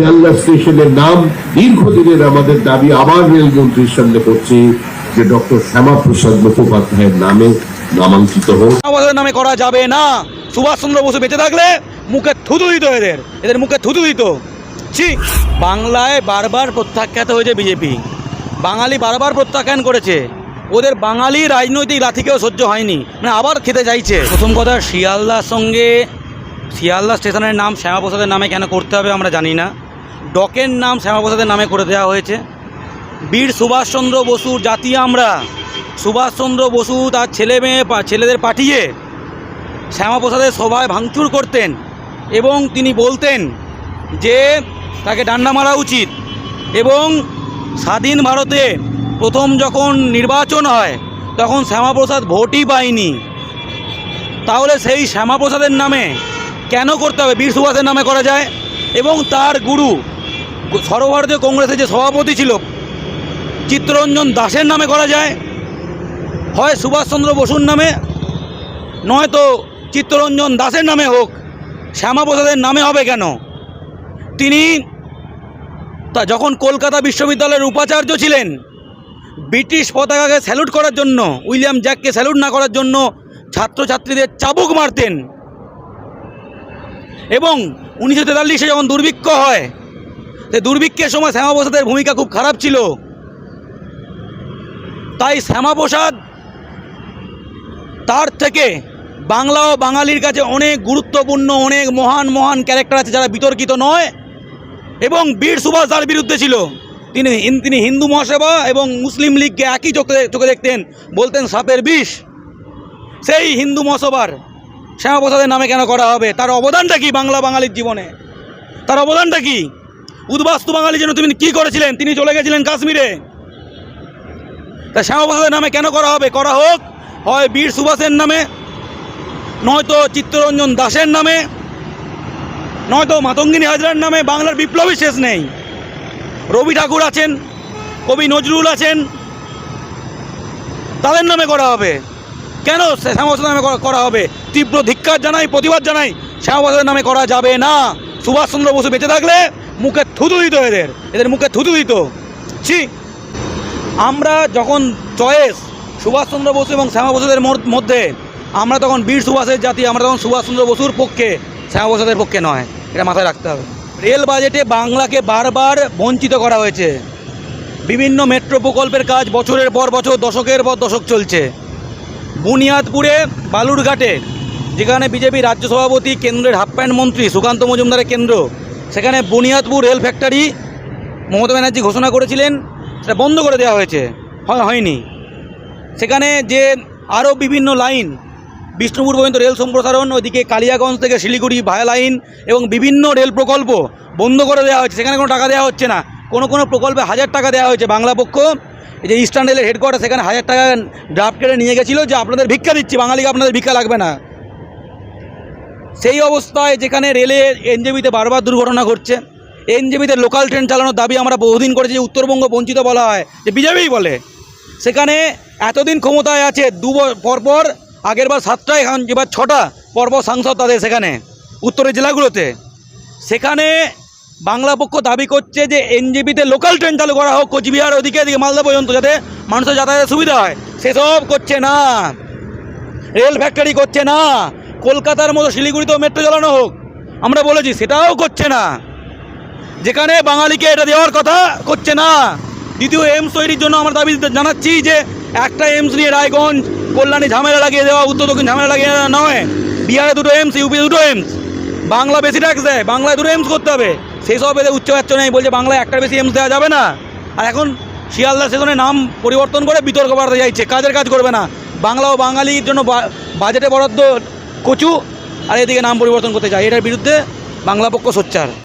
শিয়ালদা স্টেশনের নাম দীর্ঘদিনের আমাদের দাবি, আবার রেলমন্ত্রীর সামনে করছি যে ডক্টর শ্যামাপ্রসাদ মুখোপাধ্যায়ের নামে নামাঙ্কিত হোক। নামে করা যাবে না। সুভাষচন্দ্র বসু বেঁচে থাকলে মুখে থুতু দিত এদের। এদের মুখে থুতু দিত। ছি, বাংলায় বারবার প্রত্যাখ্যাত হয়েছে বিজেপি। বাঙালি বারবার প্রত্যাখ্যান করেছে। ওদের বাঙালি রাজনৈতিক লাথিকেও সহ্য হয়নি। মানে আবার খেতে চাইছে। প্রথম কথা, শিয়ালদার সঙ্গে, শিয়ালদা স্টেশনের নাম, শ্যামাপ্রসাদের নামে কেন করতে হবে আমরা জানি না। ডকের নাম শ্যামাপ্রসাদের নামে করে দেওয়া হয়েছে। বীর সুভাষচন্দ্র বসুর জাতি আমরা। সুভাষচন্দ্র বসু তার ছেলে মেয়ে ছেলেদের পাঠিয়ে শ্যামাপ্রসাদের সভায় ভাঙচুর করতেন এবং তিনি বলতেন যে, তাকে ডান্ডা মারা উচিত এবং স্বাধীন ভারতে প্রথম যখন নির্বাচন হয়, তখন শ্যামাপ্রসাদ ভোটই পায়নি। তাহলে সেই শ্যামাপ্রসাদের নামে কেন করতে হবে? বীর সুভাষের নামে করা যায় এবং তার গুরু সর্বভারতীয় কংগ্রেসের যে সভাপতি ছিল, চিত্তরঞ্জন দাসের নামে করা যায়। হয় সুভাষচন্দ্র বসুর নামে, নয়তো চিত্তরঞ্জন দাসের নামে হোক শ্যামাপ্রসাদের নামে হবে কেন? তিনি তা যখন কলকাতা বিশ্ববিদ্যালয়ের উপাচার্য ছিলেন, ব্রিটিশ পতাকাকে স্যালুট করার জন্য, উইলিয়াম জ্যাককে স্যালুট না করার জন্য ছাত্রছাত্রীদের চাবুক মারতেন। এবং উনিশশো তেতাল্লিশে যখন দুর্ভিক্ষ হয় সেই দুর্ভিক্ষের সময় শ্যামাপ্রসাদের ভূমিকা খুব খারাপ ছিল। তাই শ্যামাপ্রসাদ তার থেকে বাংলা ও বাঙালির কাছে অনেক গুরুত্বপূর্ণ, অনেক মহান মহান ক্যারেক্টার আছে যারা বিতর্কিত নয় এবং বীর সুভাষ তার বিরুদ্ধে ছিল। তিনি তিনি হিন্দু মহাসভা এবং মুসলিম লীগকে একই চোখে চোখে দেখতেন, বলতেন সাপের বিষ। সেই হিন্দু মহাসভার শ্যামাপ্রসাদের নামে কেন করা হবে? তার অবদানটা কি বাংলা বাঙালির জীবনে? তার অবদানটা কি? উদ্বাস্তু বাঙালি জন্য তিনি কী করেছিলেন? তিনি চলে গেছিলেন কাশ্মীরে। তা শ্যামাপ্রসাদের নামে কেন করা হবে? করা হোক, হয় বীর সুভাষের নামে, নয়তো চিত্তরঞ্জন দাসের নামে, নয়তো মাতঙ্গিনী হাজরার নামে, বাংলার বিপ্লবী শেষ নেই। রবি ঠাকুর আছেন, কবি নজরুল আছেন, তাদের নামে করা হবে। কেন শ্যামাপ্রসাদের নামে করা- করা হবে? তীব্র ধিক্কার জানাই, প্রতিবাদ জানাই, শ্যামাপ্রসাদের নামে করা যাবে না। সুভাষচন্দ্র বসু বেঁচে থাকলে মুখে থুতু দিত এদের এদের মুখে থুতু দিত। ছি। আমরা যখন চয়েস, সুভাষচন্দ্র বসু এবং শ্যামা বসুদের মধ্যে, আমরা তখন বীর সুভাষের জাতি, আমরা তখন সুভাষচন্দ্র বসুর পক্ষে শ্যামাপ্রসাদের পক্ষে নয়, এটা মাথায় রাখতে হবে। রেল বাজেটে বাংলাকে বারবার বঞ্চিত করা হয়েছে। বিভিন্ন মেট্রো প্রকল্পের কাজ বছরের পর বছর, দশকের পর দশক চলছে। বুনিয়াদপুরে, বালুরঘাটে, যেখানে বিজেপি রাজ্য সভাপতি, কেন্দ্রের হাফ প্যান্ট মন্ত্রী সুকান্ত মজুমদারের কেন্দ্র সেখানে বুনিয়াদপুর রেল ফ্যাক্টরি মমতা ব্যানার্জি ঘোষণা করেছিলেন, সেটা বন্ধ করে দেওয়া হয়েছে হয়নি। সেখানে যে আরও বিভিন্ন লাইন, বিষ্ণুপুর পর্যন্ত রেল সম্প্রসারণ, ওইদিকে কালিয়াগঞ্জ থেকে শিলিগুড়ি ভায়া লাইন এবং বিভিন্ন রেল প্রকল্প বন্ধ করে দেওয়া হয়েছে। সেখানে কোনো টাকা দেওয়া হচ্ছে না। কোনো কোনো প্রকল্পে হাজার টাকা দেওয়া হয়েছে বাংলা পক্ষ। যে ইস্টার্ন রেলের হেডকোয়ার্টার সেখানে হাজার টাকা ড্রাফট কেটে নিয়ে গেছিল, যে আপনাদের ভিক্ষা দিচ্ছি, বাঙালিকে আপনাদের ভিক্ষা লাগবে না। সেই অবস্থায় যেখানে রেলে এনজেবিতে বারবার দুর্ঘটনা ঘটছে এনজেবিতে লোকাল ট্রেন চালানোর দাবি আমরা বহুদিন করেছি, যে উত্তরবঙ্গ বঞ্চিত বলা হয়, যে বিজেপিই বলে। সেখানে এতদিন ক্ষমতায় আছে, দু পরপর, আগের বার সাতটা এখন এবার ছটা, পরপর সাংসদ তাদের সেখানে, উত্তরের জেলাগুলোতে। সেখানে বাংলা পক্ষ দাবি করছে যে এনজেপিতে লোকাল ট্রেন চালু করা হোক, কোচবিহার ওদিকে, এদিকে মালদা পর্যন্ত, যাতে মানুষের যাতায়াতের সুবিধা হয়। সেসব করছে না। রেল ফ্যাক্টরি করছে না। কলকাতার মতো শিলিগুড়িতেও মেট্রো চালানো হোক। আমরা বলেছি, সেটাও করছে না। যেখানে বাঙালিকে এটা দেওয়ার কথা করছে না। দ্বিতীয় এমস তৈরির জন্য আমরা দাবি জানাচ্ছি যে, একটা এমস নিয়ে রায়গঞ্জ, কল্যাণী ঝামেলা লাগিয়ে দেওয়া, উত্তর দক্ষিণ ঝামেলা লাগিয়ে দেওয়া নয়। বিহারে দুটো এমস ইউপি দুটো এমস বাংলা বেশি ট্যাক্স দেয়, বাংলায় দুটো এমস করতে হবে। সেই সব এদের উচ্চবাচ্য নেই, বলছে বাংলায় একটা বেশি এমস দেওয়া যাবে না। আর এখন শিয়ালদা সেখানে নাম পরিবর্তন করে বিতর্ক বাড়াতে যাচ্ছে, কাজের কাজ করবে না। বাংলা ও বাঙালির জন্য বাজেটে বরাদ্দ কচু আর এদিকে নাম পরিবর্তন করতে চায় এটার বিরুদ্ধে বাংলা পক্ষ সোচ্চার।